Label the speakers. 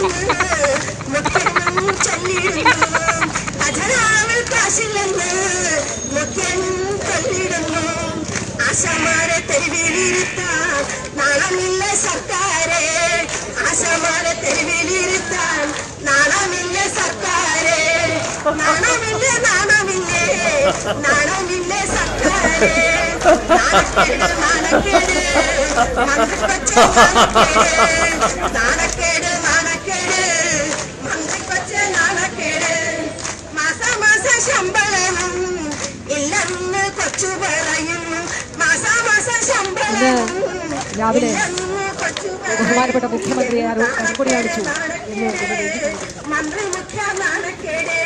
Speaker 1: മുക്കനും ചൊല്ലിടുന്നു ഖജനാവിൽ കാശില്ലെന്ന് മുക്കനും ചൊല്ലിടുന്നു ആശമാരെ തെരുവിലിരുത്താൻ നാളമില്ല സർക്കാരെ ആശമാരെ തെരുവിലിരുത്താൻ നാളമില്ല സർക്കാരെ നാണമില്ല നാണമില്ലേ നാണമില്ല സർക്കാരെ നാണക്കേട് നാണക്കേട് ഇല്ലെന്ന് കൊച്ചു മാസാമാസ ശമ്പളവും
Speaker 2: രാവിലെ ബഹുമാനപ്പെട്ട മുഖ്യമന്ത്രിയെ കരിക്കൊടി
Speaker 1: മന്ത്രി മുഖ്യ നാണക്കേട്.